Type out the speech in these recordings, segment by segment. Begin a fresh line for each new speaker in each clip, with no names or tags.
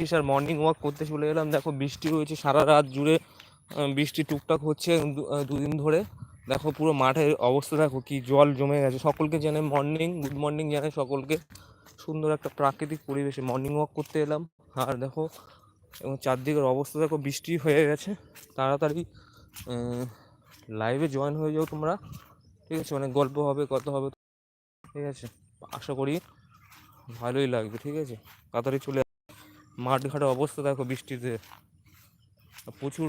আর morning walk করতে চলে এলাম। দেখো বৃষ্টি রয়েছে সারা রাত জুড়ে বৃষ্টি টুকটাক হচ্ছে দুদিন ধরে। দেখো পুরো মাঠের অবস্থা, দেখো কি জল জমে গেছে। সকলকে জানাই মর্নিং গুড মর্নিং জানাই সকলকে। সুন্দর একটা প্রাকৃতিক পরিবেশে মর্নিং ওয়াক করতে এলাম। আর দেখো, এবং চারদিকের অবস্থা দেখো বৃষ্টি হয়ে গেছে। তাড়াতাড়ি লাইভে জয়েন হয়ে যাও তোমরা। ঠিক আছে অনেক গল্প হবে কত হবে। ঠিক আছে, আশা করি ভালোই লাগবে। ঠিক আছে, তাড়াতাড়ি চলে আস। মাঠ ঘাটের অবস্থা দেখো বৃষ্টিতে। প্রচুর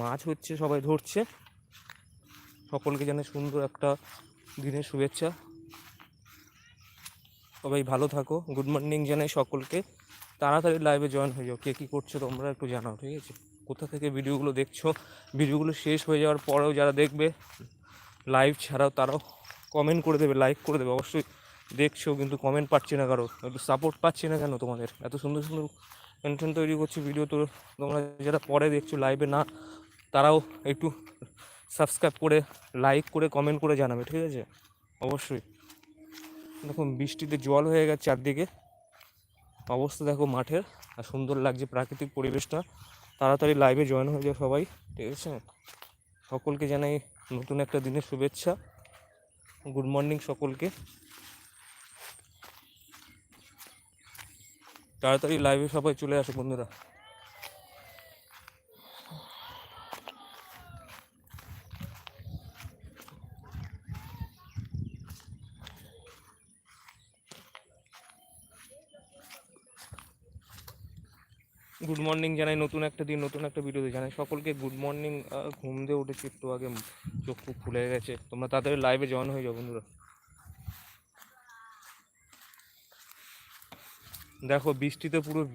মাছ হচ্ছে, সবাই ধরছে। সকলকে জানে সুন্দর একটা দিনের শুভেচ্ছা। সবাই ভালো থাকো গুড মর্নিং জানাই সকলকে। তাড়াতাড়ি লাইভে জয়েন হয়ে যাও। কে কী করছ তোমরা একটু জানাও, ঠিক আছে? কোথা থেকে ভিডিওগুলো দেখছ? ভিডিওগুলো শেষ হয়ে যাওয়ার পরেও যারা দেখবে লাইভ ছাড়াও তারাও কমেন্ট করে দেবে লাইক করে দেবে। অবশ্যই দেখছ, কিন্তু কমেন্ট পাচ্ছি না কারও। একটু সাপোর্ট পাচ্ছি না কেন তোমাদের? এত সুন্দর সুন্দর কন্টেন্ট তৈরি করছি ভিডিও তো তোমরা যারা পরে দেখছ লাইভে না, তারাও একটু সাবস্ক্রাইব করে লাইক করে কমেন্ট করে জানাবে, ঠিক আছে? অবশ্যই। দেখুন বৃষ্টিতে জল হয়ে গেছে চারদিকে। অবস্থা দেখো মাঠের, আর সুন্দর লাগছে প্রাকৃতিক পরিবেশটা। তাড়াতাড়ি লাইভে জয়েন হয়ে যাও সবাই, ঠিক আছে? সকলকে জানাই নতুন একটা দিনের শুভেচ্ছা। গুড মর্নিং সকলকে। তাড়াতাড়ি লাইভে সবাই চলে আসো বন্ধুরা। গুড মর্নিং জানাই, নতুন একটা দিন, নতুন একটা ভিডিওতে জানাই। সকলকে গুড মর্নিং ঘুম দিয়ে উঠেছি, একটু আগে চোখ খুব ফুলে গেছে। তোমরা তাড়াতাড়ি লাইভে জয়েন হয়ে যাও বন্ধুরা। দেখো বৃষ্টিতে পুরো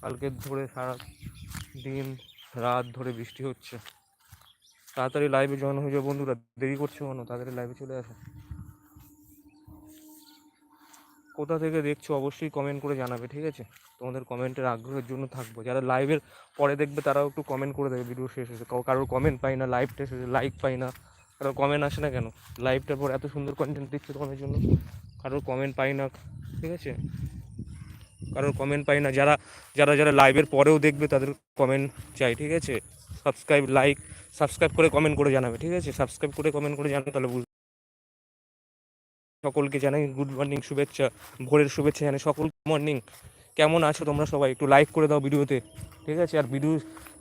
কালকে ধরে সারা দিন, রাত ধরে বৃষ্টি হচ্ছে। তাড়াতাড়ি লাইভে জয়েন হয়ে যাও বন্ধুরা। দেরি করছ কেন? তাড়াতাড়ি লাইভে চলে আসো। কোথা থেকে দেখছ অবশ্যই কমেন্ট করে জানাবে, ঠিক আছে? তোমাদের কমেন্টের আগ্রহের জন্য থাকব। যারা লাইভের পরে দেখবে, তারাও একটু কমেন্ট করে দেবে ভিডিও শেষ হয়েছে। কারোর কমেন্ট পাই না লাইভটা শেষে লাইক পাই না। কারোর কমেন্ট আসে না কেন? লাইভটার পর এত সুন্দর কন্টেন্ট দিচ্ছে তোমাদের জন্য। কারোর কমেন্ট পাই না, ঠিক আছে? কারোর কমেন্ট পাই না, যারা যারা যারা লাইভের পরেও দেখবে তাদের কমেন্ট চাই, ঠিক আছে? সাবস্ক্রাইব লাইক সাবস্ক্রাইব করে কমেন্ট করে জানাবে, ঠিক আছে? সাবস্ক্রাইব করে কমেন্ট করে জানাবে, তাহলে বুঝ সকলকে জানাই গুড মর্নিং শুভেচ্ছা, ভোরের শুভেচ্ছা জানাই। সকল মর্নিং কেমন আছো তোমরা সবাই? একটু লাইক করে দাও ভিডিওতে, ঠিক আছে? আর ভিডিও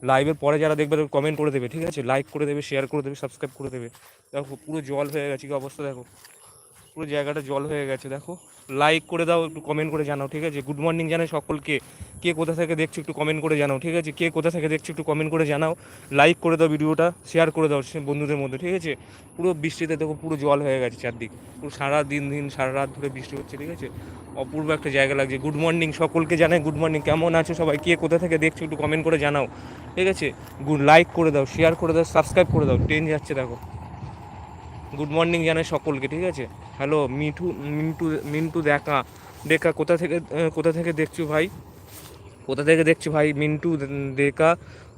লাইভের পরে যারা দেখবে কমেন্ট করে দেবে, ঠিক আছে? লাইক করে দেবে শেয়ার করে দেবে সাবস্ক্রাইব করে দেবে। দেখো, পুরো জল হয়ে গেছে কি অবস্থা দেখো? পুরো জায়গাটা জল হয়ে গেছে, দেখো। লাইক করে দাও, একটু কমেন্ট করে জানাও, ঠিক আছে? গুড মর্নিং জানাই সকলকে। কে কোথা থেকে দেখছ একটু কমেন্ট করে জানাও, ঠিক আছে? কে কোথা থেকে দেখছ একটু কমেন্ট করে জানাও। লাইক করে দাও ভিডিওটা শেয়ার করে দাও বন্ধুদের মধ্যে, ঠিক আছে? পুরো বৃষ্টিতে দেখো, পুরো জল হয়ে গেছে চারদিক। পুরো সারা দিন দিন, সারা রাত ধরে বৃষ্টি হচ্ছে, ঠিক আছে? অপূর্ব একটা জায়গা লাগছে। গুড মর্নিং সকলকে জানাই গুড মর্নিং কেমন আছো সবাই? কে কোথা থেকে দেখছ একটু কমেন্ট করে জানাও, ঠিক আছে? গুড লাইক করে দাও শেয়ার করে দাও সাবস্ক্রাইব করে দাও। ট্রেন যাচ্ছে, দেখো। গুড মর্নিং জানাই সকলকে, ঠিক আছে? হ্যালো মিঠু, মিন্টু মিন্টু দেখা। দেখা, কোথা থেকে কোথা থেকে দেখছ ভাই? কোথা থেকে দেখছ ভাই? মিন্টু দেখা।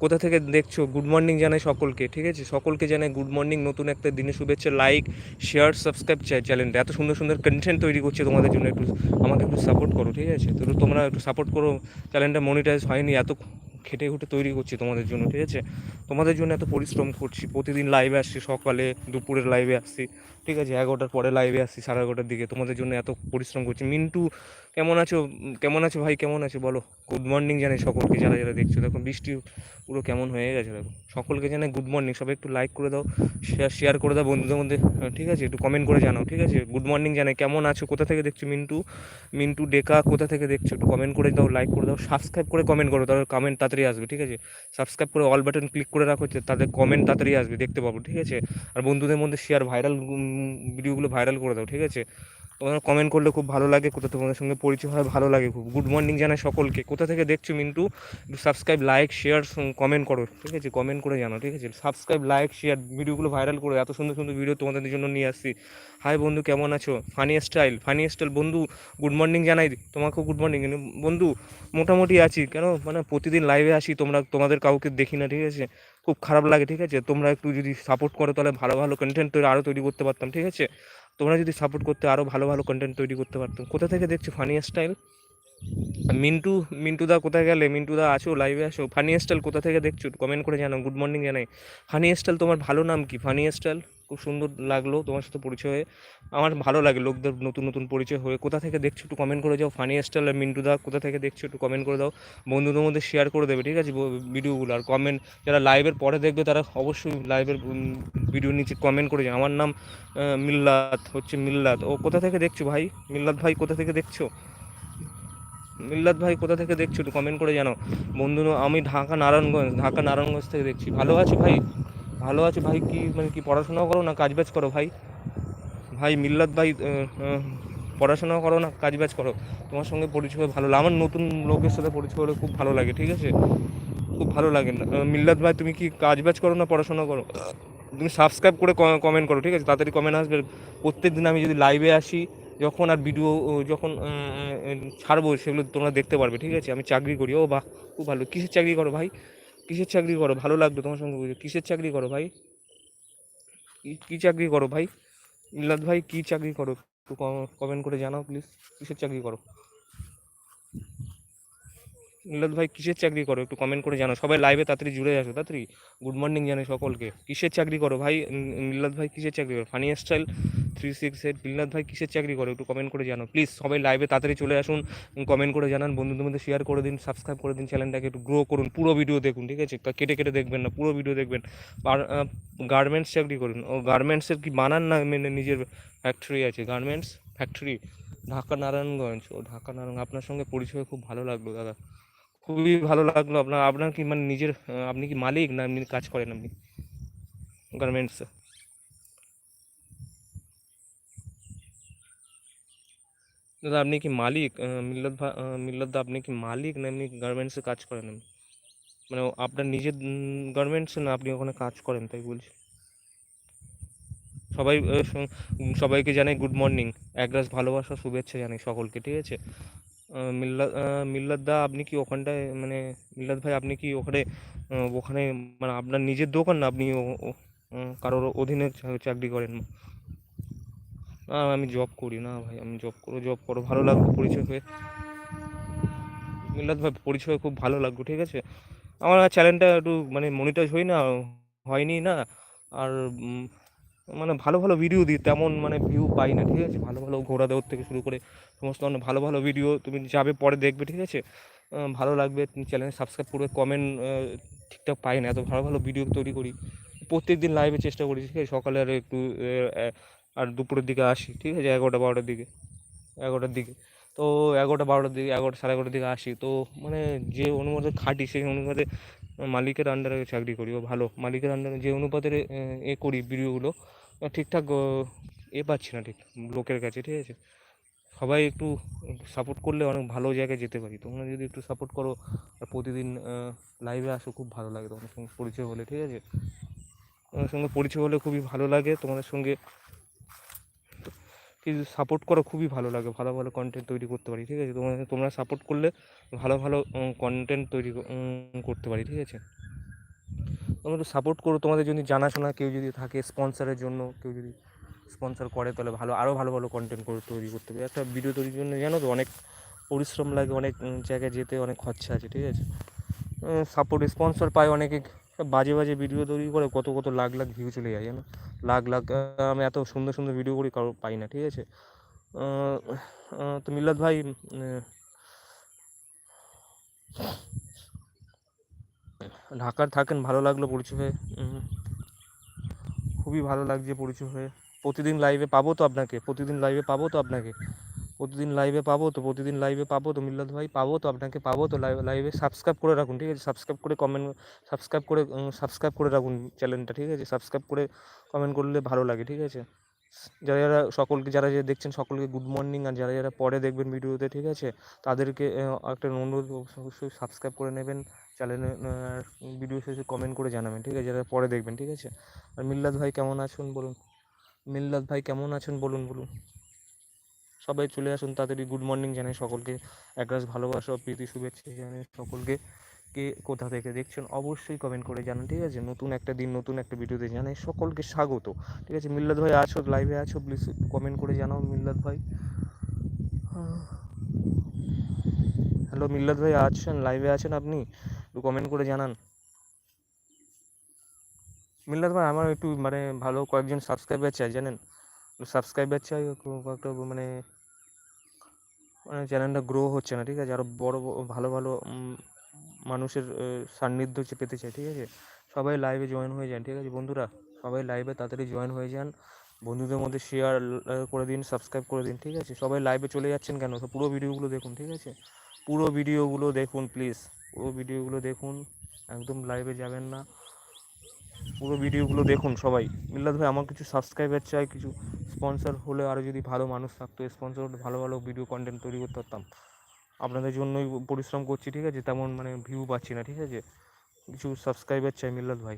কোথা থেকে দেখছ? গুড মর্নিং জানাই সকলকে, ঠিক আছে? সকলকে জানাই গুড মর্নিং নতুন একটা দিনে শুভেচ্ছা। লাইক শেয়ার সাবস্ক্রাইব চাই চ্যানেলটা এত সুন্দর সুন্দর কন্টেন্ট তৈরি করছে তোমাদের জন্য। একটু আমাকে একটু সাপোর্ট করো, ঠিক আছে? তো তোমরা একটু সাপোর্ট করো। চ্যানেলটা মনিটাইজ হয়নি। এত খেটে খুঁটে তৈরি করছি তোমাদের জন্য, ঠিক আছে? তোমাদের জন্য এত পরিশ্রম করছি। প্রতিদিন লাইভে আসছি, সকালে দুপুরের লাইভে আসছি, ঠিক আছে? এগারোটার পরে লাইভে আসছি, সাড়ে এগারোটার দিকে। তোমাদের জন্য এত পরিশ্রম করছি। মিন্টু কেমন আছো? কেমন আছো ভাই? কেমন আছো? বলো। গুড মর্নিং জানাই সকলকে, যারা যারা দেখছ। দেখো, বৃষ্টি পুরো কেমন হয়ে গেছে, দেখো। সকলকে জানাই গুড মর্নিং সবাই একটু লাইক করে দাও শেয়ার শেয়ার করে দাও বন্ধুদের মধ্যে। ঠিক আছে? একটু কমেন্ট করে জানাও, ঠিক আছে? গুড মর্নিং জানাই। কেমন আছো? কোথা থেকে দেখছ মিন্টু? মিন্টু ডেকা, কোথা থেকে দেখছ? একটু কমেন্ট করে দাও লাইক করে দাও। সাবস্ক্রাইব করে কমেন্ট করো, তাহলে কমেন্ট তাড়াতাড়ি আসবে, ঠিক আছে? সাবস্ক্রাইব করে অল বাটন ক্লিক করে রাখো তাদের কমেন্ট তাড়াতাড়ি আসবে, দেখতে পাবো, ঠিক আছে? আর বন্ধুদের মধ্যে শেয়ার ভাইরাল ভিডিওগুলো ভাইরাল করে দাও, ঠিক আছে? তোমরা কমেন্ট করলে খুব ভালো লাগে, কোথা তোমাদের সঙ্গে পরিচয় হয় ভালো লাগে খুব। গুড মর্নিং জানাই সকলকে। কোথা থেকে দেখছ Mintu? Subscribe like share comment করো, ঠিক আছে? কমেন্ট করে জানো ঠিক আছে? সাবস্ক্রাইব লাইক শেয়ার ভিডিওগুলো ভাইরাল করো। এত সুন্দর সুন্দর ভিডিও তোমাদের জন্য নিয়ে আসছি। হাই বন্ধু, কেমন আছো? ফানি স্টাইল ফানি স্টাইল বন্ধু গুড মর্নিং জানাই। তোমাকেও গুড মর্নিং বন্ধু, মোটামুটি আছি। কেন? মানে প্রতিদিন লাইভে আসি, তোমরা, তোমাদের কাউকে দেখি না, ঠিক আছে? খুব খারাপ লাগে, ঠিক আছে? তোমরা একটু যদি সাপোর্ট করো তাহলে ভালো ভালো কন্টেন্ট তৈরি আরও তৈরি করতে পারতাম, ঠিক আছে? তোমরা যদি সাপোর্ট করতে আরও ভালো ভালো কন্টেন্ট তৈরি করতে পারতাম। কোথা থেকে দেখছি ফানি স্টাইল মিন্টু মিন্টু দা কোথায় গেলে? মিন্টু দা আছো? লাইভে আসো ফানি স্টাইল কোথা থেকে দেখছ? কমেন্ট করে জানাও। গুড মর্নিং জানাই। ফানি স্টাইল তোমার ভালো নাম কি? ফানি স্টাইল খুব সুন্দর লাগল তোমার সাথে পরিচয় হয়ে। আমার ভালো লাগে লোকদের নতুন নতুন পরিচয় হয়ে। কোথা থেকে দেখছ একটু কমেন্ট করে যাও। ফানি স্টাইল আর মিন্টু দা কোথা থেকে দেখছ একটু কমেন্ট করে দাও। বন্ধুদের মধ্যে শেয়ার করে দেবে, ঠিক আছে? ভিডিওগুলো আর কমেন্ট যারা লাইভের পরে দেখবে তারা অবশ্যই লাইভের ভিডিও নিচে কমেন্ট করে যাও। আমার নাম মিল্লাত, হচ্ছে মিল্লাত। ও কোথা থেকে দেখছ ভাই? মিল্লাত ভাই কোথা থেকে দেখছ? মিল্লাত ভাই কোথা থেকে দেখছ একটু কমেন্ট করে জানাও। বন্ধু আমি ঢাকা নারায়ণগঞ্জ ঢাকা নারায়ণগঞ্জ থেকে দেখছি। ভালো আছো ভাই? ভালো আছো ভাই? কি মানে কি পড়াশোনা করো না কাজ বাজ করো ভাই? ভাই মিল্লাত ভাই আহ, আহ, পড়াশোনা করো না কাজ বাজ করো? তোমার সঙ্গে পরিচয় ভালো আমার নতুন লোকের সাথে পরিচয় হলে খুব ভালো লাগে ঠিক আছে? খুব ভালো লাগে মিল্লাত ভাই তুমি কি কাজ বাজ করো না পড়াশোনা করো? তুমি সাবস্ক্রাইব করে কমেন্ট করো ঠিক আছে? তাড়াতাড়ি কমেন্ট আসবে। প্রত্যেক দিন আমি যদি লাইভে আসি যখন আর ভিডিও যখন ছাড়বো, সেগুলো তোমরা দেখতে পারবে, ঠিক আছে? আমি চাকরি করি, ও বাহ, খুব ভালো। কিসের চাকরি করো ভাই? কিসের চাকরি করো? ভালো লাগবে তোমার সঙ্গে কিসের চাকরি করো ভাই? কি চাকরি করো ভাই? ইল্লাদ ভাই, কী চাকরি করো? একটু কমেন্ট করে জানাও প্লিজ কিসের চাকরি করো? মিলাদ ভাই কিসের চাকরি করো? একটু কমেন্ট করে জানাও। সবাই লাইভে তাড়াতাড়ি জুড়ে আসো, তাড়াতাড়ি। গুড মর্নিং জানাই সকলকে। কিসের চাকরি করো ভাই? মিলাদ ভাই কিসের চাকরি করো? Funny style three six eight Milad ভাই কিসের চাকরি করো? একটু কমেন্ট করে জানো প্লিজ সবাই লাইভে তাড়াতাড়ি চলে আসুন। কমেন্ট করে জানান। বন্ধুদের মধ্যে শেয়ার করে দিন সাবস্ক্রাইব করে দিন চ্যানেলটাকে একটু গ্রো করুন। পুরো ভিডিও দেখুন, ঠিক আছে? কেটে কেটে দেখবেন না, পুরো ভিডিও দেখবেন। আর গার্মেন্টস চাকরি করুন। ও গার্মেন্টসের কি বানান না মানে নিজের ফ্যাক্টরি আছে? গার্মেন্টস ফ্যাক্টরি ঢাকা নারায়ণগঞ্জ ও ঢাকা নারায়ণ আপনার সঙ্গে পরিচয় খুব ভালো লাগল, দাদা। খুবই ভালো লাগল আপনার আপনার কি মানে নিজের আপনি কি মালিক না এমনি কাজ করেন আপনি? গার্মেন্টস দাদা আপনি কি মালিক? মিল্লত মিল্লাত ভা আহ, দা আপনি কি মালিক না এমনি গার্মেন্টসে কাজ করেন আপনি? মানে আপনার নিজের গার্মেন্টসে না আপনি ওখানে কাজ করেন তাই বলছি। সবাই সবাইকে জানাই গুড মর্নিং এক গ্লাস ভালোবাসা শুভেচ্ছা জানাই সকলকে ঠিক আছে? মিল্লাত মিল্লাত দা, আপনি কি ওখানটায় মানে মিল্লাত ভাই, আপনি কি ওখানে ওখানে মানে আপনার নিজের দোকান না আপনি কারোর অধীনে চাকরি করেন? না, আমি জব করি না ভাই, আমি জব করো জব করো, ভালো লাগল পরিচয় হয়ে। মিল্লাত ভাই, পরিচয় খুব ভালো লাগবে, ঠিক আছে? আমার চ্যানেলটা একটু মানে মনিটাইজ হই না, হয়নি না, আর মানে ভালো ভালো ভিডিও দিই, তেমন মানে ভিউ পাই না, ঠিক আছে? ভালো ভালো ঘোড়া দেওয়ার থেকে শুরু করে সমস্ত অন্য ভালো ভালো ভিডিও তুমি যাবে পরে দেখবে, ঠিক আছে? ভালো লাগবে, তুমি চ্যানেল সাবস্ক্রাইব করবে কমেন্ট ঠিকঠাক পাই না, এত ভালো ভালো ভিডিও তৈরি করি। প্রত্যেক দিন লাইভে চেষ্টা করি, ঠিক আছে? সকালে আর একটু আর দুপুরের দিকে আসি, ঠিক আছে? এগারোটা, বারোটার দিকে, এগারোটার দিকে। তো এগারোটা, বারোটার দিকে, এগারোটা, সাড়ে এগারোটার দিকে আসি। তো মানে যে অনুপাতে খাটি, সেই অনুপাতে মালিকের আন্ডারে চাকরি করি, ও ভালো। মালিকের আন্ডারে যে অনুপাতে এ করি ভিডিওগুলো ঠিকঠাক এ পাচ্ছি না ঠিক, লোকের কাছে, ঠিক আছে? সবাই একটু সাপোর্ট করলে অনেক ভালো জায়গায় যেতে পারি। তোমরা যদি একটু সাপোর্ট করো প্রতিদিন লাইভে আসো, খুব ভালো লাগে তোমাদের সঙ্গে পরিচয় হলে, ঠিক আছে? তোমাদের সঙ্গে পরিচয় হলে খুবই ভালো লাগে, তোমাদের সঙ্গে কিছু সাপোর্ট করো খুবই ভালো লাগে, ভালো ভালো কন্টেন্ট তৈরি করতে পারি, ঠিক আছে? তোমরা তোমরা সাপোর্ট করলে ভালো ভালো কন্টেন্ট তৈরি করতে পারি, ঠিক আছে? তোমরা একটু সাপোর্ট করো। তোমাদের যদি জানাশোনা কেউ যদি থাকে স্পন্সরের জন্য, কেউ যদি স্পন্সর করে তাহলে ভালো আরও ভালো ভালো কন্টেন্ট করে তৈরি করতে পারি একটা ভিডিও তৈরির জন্য জানো তো অনেক পরিশ্রম লাগে, অনেক জায়গায় যেতে, অনেক খরচা আছে, ঠিক আছে? সাপোর্ট স্পন্সর পায় অনেকে। বাজে বাজে ভিডিও তৈরি করে, কত কত লাখ লাখ ভিউ চলে যায়, জানো? লাখ লাখ আমি এত সুন্দর সুন্দর ভিডিও করি, কারও পাই না, ঠিক আছে? তো মিল্লাত ভাই ঢাকার থাকেন, ভালো লাগল পরিচয় হয়ে। খুবই ভালো লাগছে পরিচয় হয়ে। প্রতিদিন লাইভে পাবো তো আপনাকে, প্রতিদিন লাইভে পাবো তো আপনাকে। প্রতিদিন লাইভে পাবো তো, প্রতিদিন লাইভে পাবো তো মিল্লাত ভাই পাবো তো, আপনাকে পাবো তো লাইভে লাইভে সাবস্ক্রাইব করে রাখুন, ঠিক আছে? সাবস্ক্রাইব করে কমেন্ট সাবস্ক্রাইব করে সাবস্ক্রাইব করে রাখুন চ্যানেলটা ঠিক আছে? সাবস্ক্রাইব করে কমেন্ট করলে ভালো লাগে, ঠিক আছে? যারা যারা সকলকে, যারা যারা দেখছেন সকলকে গুড মর্নিং আর যারা যারা পরে দেখবেন ভিডিওতে ঠিক আছে? তাদেরকে একটা অনুরোধ, অবশ্যই সাবস্ক্রাইব করে নেবেন। চ্যানেলে ভিডিও শেষে কমেন্ট করে জানাবেন, ঠিক আছে? যারা পরে দেখবেন, ঠিক আছে? আর মিল্লাত ভাই কেমন আছেন বলুন? মিল্লাত ভাই কেমন আছেন বলুন বলুন। সবাই চলে আসুন, তাড়াতাড়ি গুড মর্নিং জানাই সকলকে। এক গ্লাস ভালোবাসা, প্রীতি, শুভেচ্ছা জানাই সকলকে। কে কোথা থেকে দেখছেন, অবশ্যই কমেন্ট করে জানান, ঠিক আছে? নতুন একটা দিন, নতুন একটা ভিডিওতে জানাই সকলকে স্বাগত, ঠিক আছে? মিল্লাত ভাই আছো লাইভে আছো প্লিজ কমেন্ট করে জানাও মিল্লাত ভাই। হ্যালো মিল্লাত ভাই আছেন লাইভে আছেন আপনি? একটু কমেন্ট করে জানান। মিল্লাত ভাই আমার একটু মানে ভালো কয়েকজন সাবস্ক্রাইবার চাই, জানেন? সাবস্ক্রাইবার চাই একটা মানে মানে চ্যানেলটা গ্রো হচ্ছে না, ঠিক আছে? আরও বড় ভালো ভালো মানুষের সান্নিধ্য পেতে চাই, ঠিক আছে? সবাই লাইভে জয়েন হয়ে যান, ঠিক আছে? বন্ধুরা, সবাই লাইভে তাড়াতাড়ি জয়েন হয়ে যান। বন্ধুদের মধ্যে শেয়ার করে দিন সাবস্ক্রাইব করে দিন, ঠিক আছে? সবাই লাইভে চলে যাচ্ছেন কেন? পুরো ভিডিওগুলো দেখুন, ঠিক আছে? পুরো ভিডিওগুলো দেখুন প্লিজ পুরো ভিডিওগুলো দেখুন, একদম লাইভে যাবেন না। পুরো ভিডিওগুলো দেখুন সবাই। মিল্লাত ভাই, আমার কিছু সাবস্ক্রাইবার চাই, কিছু স্পন্সর হলে আরও যদি ভালো মানুষ থাকতো স্পন্সর ভালো ভালো ভিডিও কন্টেন্ট তৈরি করতে পারতাম। আপনাদের জন্যই পরিশ্রম করছি, ঠিক আছে? তেমন মানে ভিউ পাচ্ছি না, ঠিক আছে? কিছু সাবস্ক্রাইবার চাই মিল্লাত ভাই।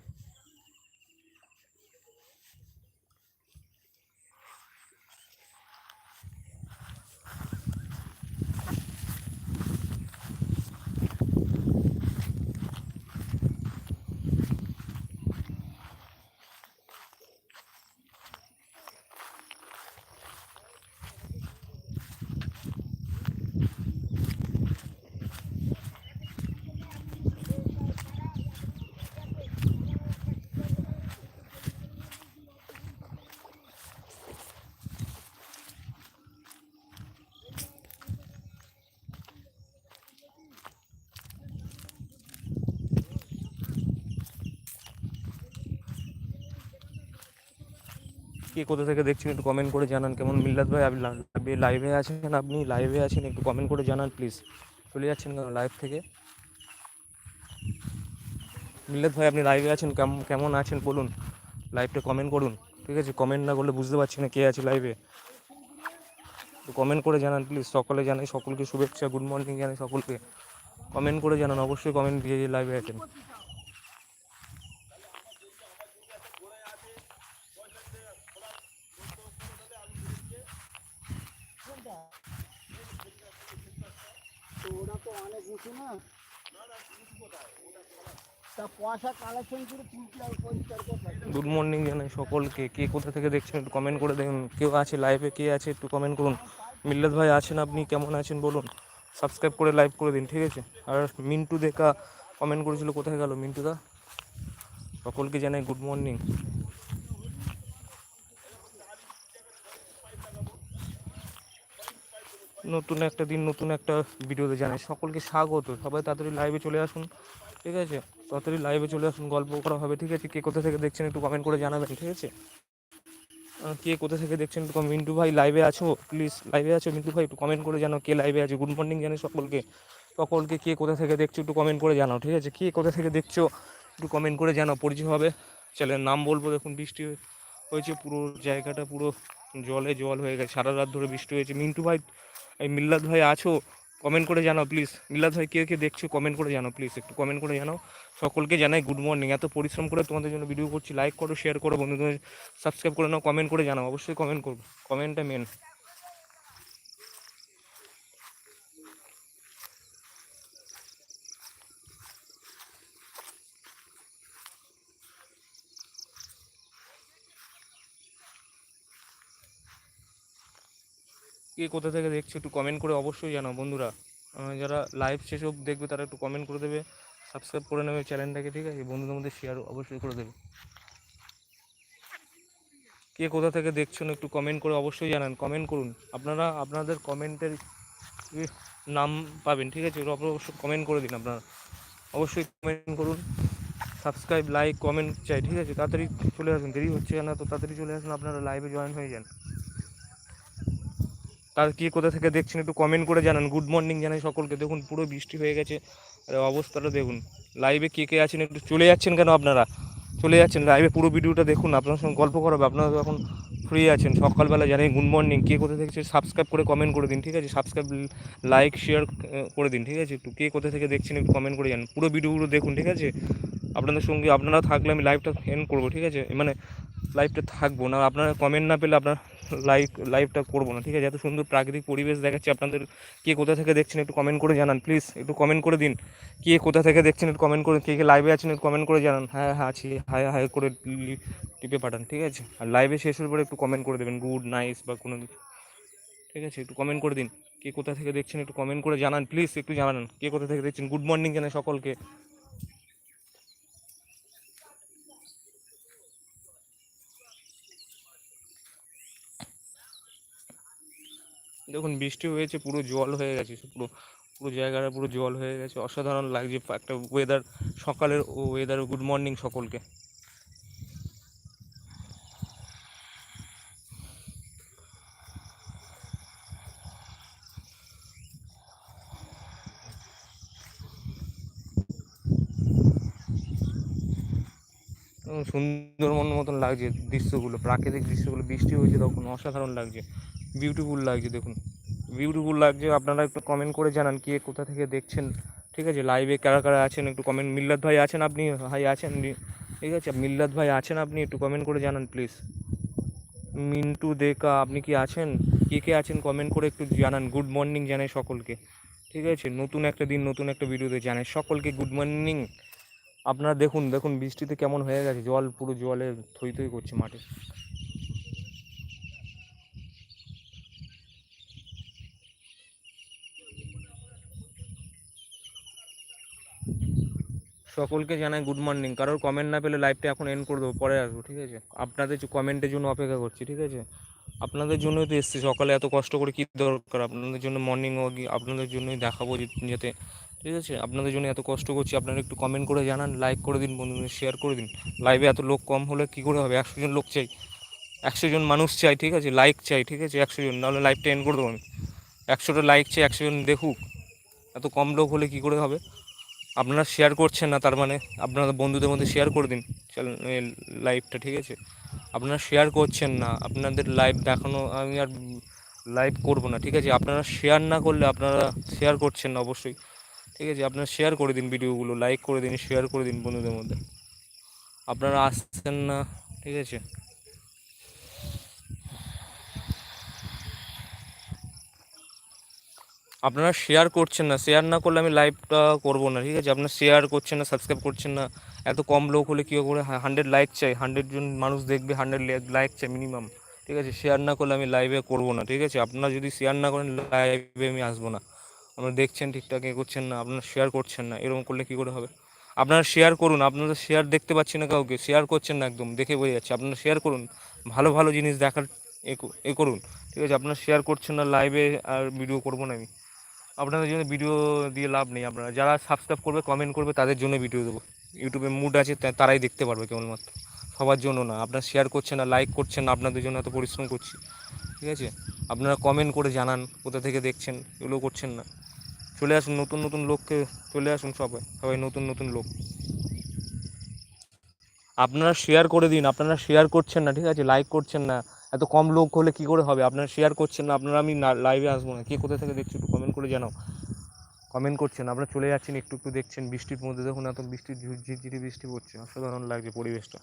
কে কোথা থেকে দেখছেন একটু কমেন্ট করে জানান। কেমন মিল্লাত ভাই, আপনি লাইভে আছেন? আপনি লাইভে আছেন? একটু কমেন্ট করে জানান প্লিজ চলে যাচ্ছেন কেন লাইভ থেকে? মিল্লাত ভাই, আপনি লাইভে আছেন? কেমন আছেন? বলুন। লাইভটা কমেন্ট করুন। ঠিক আছে? কমেন্ট না করলে বুঝতে পারছি না কে আছে লাইভে তো কমেন্ট করে জানান প্লিজ সকলে জানাই, সকলকে শুভেচ্ছা। গুড মর্নিং জানাই সকলকে। কমেন্ট করে জানান। অবশ্যই কমেন্ট দিয়ে লাইভে আছেন
তো ওরা তো অনেক উঁচু না তা কুয়াশা কালেকশন করে তুলতে হবে
গুড মর্নিং জানাই সকলকে। কে কোথা থেকে দেখছেন একটু কমেন্ট করে দেখুন। কেউ আছে লাইভে কে আছে একটু কমেন্ট করুন। মিল্লাত ভাই আছেন আপনি? কেমন আছেন বলুন? সাবস্ক্রাইব করে লাইভ করে দিন, ঠিক আছে? আর মিন্টু দেখা কমেন্ট করেছিল, কোথায় গেল মিন্টু দা? সকলকে জানাই গুড মর্নিং নতুন একটা দিন, নতুন একটা ভিডিওতে জানাই। সকলকে স্বাগত। সবাই তাড়াতাড়ি লাইভে চলে আসুন, ঠিক আছে? তাড়াতাড়ি লাইভে চলে আসুন, গল্প করা হবে, ঠিক আছে? কে কোথা থেকে দেখছেন একটু কমেন্ট করে জানাবেন, ঠিক আছে? কে কোথা থেকে দেখছেন একটু মিন্টু ভাই লাইভে আছো? প্লিজ লাইভে আছো? মিন্টু ভাই, একটু কমেন্ট করে জানাও কে লাইভে আছে। গুড মর্নিং জানাই সকলকে। সকলকে কে কোথা থেকে দেখছ একটু কমেন্ট করে জানাও, ঠিক আছে? কে কোথা থেকে দেখছ একটু কমেন্ট করে জানাও। পরিচয় হবে। চ্যানেলের নাম বলব, দেখুন বৃষ্টি হয়েছে, পুরো জায়গাটা পুরো জলে জল হয়ে গেছে, সারা রাত ধরে বৃষ্টি হয়েছে। মিন্টু ভাই এই মিল্লাদ ভাই আছো কমেন্ট করে জানাও প্লিজ মিল্লাদ ভাই, কে কে দেখছ কমেন্ট করে জানাও প্লিজ একটু কমেন্ট করে জানাও। সকলকে জানাই গুড মর্নিং এত পরিশ্রম করে তোমাদের জন্য ভিডিও করছি। লাইক করো শেয়ার করো, বন্ধুদের সাবস্ক্রাইব করে নাও কমেন্ট করে জানাও। অবশ্যই কমেন্ট করব। কমেন্টটা মেন কে কোথা থেকে দেখছ একটু কমেন্ট করে অবশ্যই জানাও, বন্ধুরা। যারা লাইভ অব দেখবে তারা একটু কমেন্ট করে দেবে সাবস্ক্রাইব করে নেবে চ্যানেলটাকে ঠিক আছে? বন্ধুদের মধ্যে শেয়ার অবশ্যই করে দেবে। কে কোথা থেকে দেখছেন একটু কমেন্ট করে অবশ্যই জানান কমেন্ট করুন। আপনারা আপনাদের কমেন্টের নাম পাবেন, ঠিক আছে? ওরা অবশ্যই কমেন্ট করে দিন আপনারা। অবশ্যই কমেন্ট করুন সাবস্ক্রাইব লাইক কমেন্ট চাই, ঠিক আছে? তাড়াতাড়ি চলে আসুন, দেরি হচ্ছে না, তো তাড়াতাড়ি চলে আসুন, আপনারা লাইভে জয়েন হয়ে যান। তার কে কোথা থেকে দেখছেন একটু কমেন্ট করে জানান। গুড মর্নিং জানাই সকলকে। দেখুন, পুরো বৃষ্টি হয়ে গেছে। আর অবস্থাটা দেখুন। লাইভে কে কে আছেন একটু চলে যাচ্ছেন কেন আপনারা? চলে যাচ্ছেন। লাইভে পুরো ভিডিওটা দেখুন। আপনার সঙ্গে গল্প করাবে। আপনারা এখন ফ্রি আছেন। সকালবেলা জানাই গুড মর্নিং কে কোথা থেকে সাবস্ক্রাইব করে কমেন্ট করে দিন, ঠিক আছে? সাবস্ক্রাইব লাইক শেয়ার করে দিন, ঠিক আছে? একটু কে কোথা থেকে দেখছেন একটু কমেন্ট করে জানান। পুরো ভিডিওগুলো দেখুন, ঠিক আছে? আপনাদের সঙ্গে, আপনারা থাকলে আমি লাইভটা এন্ড করব, ঠিক আছে? মানে লাইভটা থাকব না। আপনারা কমেন্ট না পেলে আপনার লাইভ লাইভটা করব না, ঠিক আছে? এত সুন্দর প্রাকৃতিক পরিবেশ দেখাচ্ছি আপনাদের। কে কোথা থেকে দেখছেন একটু কমেন্ট করে জানান প্লিজ একটু কমেন্ট করে দিন। কে কোথা থেকে দেখছেন একটু কমেন্ট করে, কে কে লাইভে আছেন একটু কমেন্ট করে জানান। হ্যাঁ হ্যাঁ আছি। হাই হাই করে টিপে পাঠান, ঠিক আছে? আর লাইভে শেষ হওয়ার পরে একটু কমেন্ট করে দেবেন গুড নাইস বা কোনো কিছু ঠিক আছে? একটু কমেন্ট করে দিন। কে কোথা থেকে দেখছেন একটু কমেন্ট করে জানান প্লিজ একটু জানান, কে কোথা থেকে দেখছেন? গুড মর্নিং জানাই সকলকে। দেখুন, বৃষ্টি হয়েছে, পুরো জল হয়ে গেছে, পুরো পুরো জায়গাটা পুরো জল হয়ে গেছে। অসাধারণ লাগছে, একটা ওয়েদার সকালের ওয়েদার গুড মর্নিং সকলকে এবং সুন্দরবন মতন লাগছে দৃশ্যগুলো, প্রাকৃতিক দৃশ্যগুলো, বৃষ্টি হয়েছে তখন অসাধারণ লাগছে বিউটিফুল লাগছে দেখুন বিউটিফুল লাগছে। আপনারা একটু কমেন্ট করে জানান কে কোথা থেকে দেখছেন, ঠিক আছে? লাইভে কারা কারা আছেন একটু কমেন্ট মিল্লাত ভাই আছেন আপনি? ভাই আছেন? ঠিক আছে, মিল্লাত ভাই আছেন আপনি? একটু কমেন্ট করে জানান প্লিজ মিন্টু দেখা আপনি কি আছেন? কে কে আছেন কমেন্ট করে একটু জানান। গুড মর্নিং জানাই সকলকে, ঠিক আছে? নতুন একটা দিন, নতুন একটা ভিডিওতে জানাই। সকলকে গুড মর্নিং আপনারা দেখুন দেখুন, বৃষ্টিতে কেমন হয়ে গেছে। জল, পুরো জলে থই থই করছে মাঠে। সকলকে জানাই গুড মর্নিং কারোর কমেন্ট না পেলে লাইভটা এখন এন্ড করে দেবো, পরে আসব, ঠিক আছে? আপনাদের কমেন্টের জন্য অপেক্ষা করছি, ঠিক আছে? আপনাদের জন্যই তো এসছি। সকালে এত কষ্ট করে কী দরকার? আপনাদের জন্য মর্নিং ওয়াক আপনাদের জন্যই দেখাবো যাতে ঠিক আছে? আপনাদের জন্য এত কষ্ট করছি, আপনারা একটু কমেন্ট করে জানান লাইক করে দিন বন্ধুদের শেয়ার করে দিন। লাইভে এত লোক কম হলে কী করে হবে? একশো জন লোক চাই, একশো জন মানুষ চাই, ঠিক আছে? লাইক চাই, ঠিক আছে? একশো জন, নাহলে লাইভটা এন্ড করে দেবো আমি। একশোটা লাইক চাই, একশো জন দেখুক, এত কম লোক হলে কী করে হবে? আপনারা শেয়ার করছেন না, তার মানে আপনারা বন্ধুদের মধ্যে শেয়ার করে দিন লাইভটা ঠিক আছে? আপনারা শেয়ার করছেন না, আপনাদের লাইভ দেখানো, আমি আর লাইভ করব না, ঠিক আছে? আপনারা শেয়ার না করলে আপনারা শেয়ার করছেন না, অবশ্যই। ঠিক আছে, আপনারা শেয়ার করে দিন ভিডিওগুলো লাইক করে দিন শেয়ার করে দিন বন্ধুদের মধ্যে। আপনারা আসছেন না, ঠিক আছে? আপনারা শেয়ার করছেন না শেয়ার না করলে আমি লাইভটা করব না, ঠিক আছে? আপনারা শেয়ার করছেন না সাবস্ক্রাইব করছেন না, এত কম লোক হলে কী করে? হান্ড্রেড লাইক চাই হান্ড্রেড জন মানুষ দেখবে হান্ড্রেড লাইক চাই মিনিমাম ঠিক আছে? শেয়ার না করলে আমি লাইভে করব না, ঠিক আছে? আপনারা যদি শেয়ার না করেন লাইভে আমি আসব না। আপনারা দেখছেন, ঠিকঠাক এ করছেন না, আপনারা শেয়ার করছেন না, এরকম করলে কী করে হবে? আপনারা শেয়ার করুন, আপনারা শেয়ার দেখতে পাচ্ছি না কাউকে শেয়ার করছেন না একদম, দেখে বোঝা যাচ্ছে। আপনারা শেয়ার করুন, ভালো ভালো জিনিস দেখার এ করুন, ঠিক আছে? আপনারা শেয়ার করছেন না লাইভে আর ভিডিও করব না আমি। আপনাদের জন্য ভিডিও দিয়ে লাভ নেই, আপনারা যারা সাবস্ক্রাইব করবে কমেন্ট করবে, তাদের জন্য ভিডিও দেবো। ইউটিউবে মুড আছে তারাই দেখতে পারবে কেবলমাত্র। সবার জন্য না, আপনারা শেয়ার করছেন না লাইক করছেন না, আপনাদের জন্য এত পরিশ্রম করছি। ঠিক আছে? আপনারা কমেন্ট করে জানান, কোথা থেকে দেখছেন, এগুলো করছেন না। চলে আসুন, নতুন নতুন লোককে চলে আসুন সবাই সবাই নতুন নতুন লোক। আপনারা শেয়ার করে দিন, আপনারা শেয়ার করছেন না, ঠিক আছে? লাইক করছেন না, এত কম লোক হলে কি করে হবে? আপনারা শেয়ার করছেন না, আপনারা আমি লাইভে আসব না। কে কোথা থেকে দেখছি একটু কমেন্ট করে জানাও। কমেন্ট করছেন, আপনারা চলে যাচ্ছেন, একটু একটু দেখছেন, বৃষ্টির মধ্যে দেখুন, এত বৃষ্টির ঝুর ঝিরঝিরি বৃষ্টি পড়ছে। অসাধারণ লাগছে পরিবেশটা।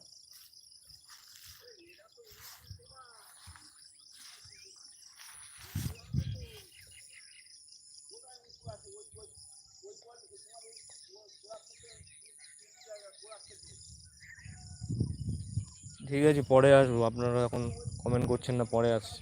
ঠিক আছে পরে আসব। আপনারা এখন কমেন্ট করছেন না পরে আসছে।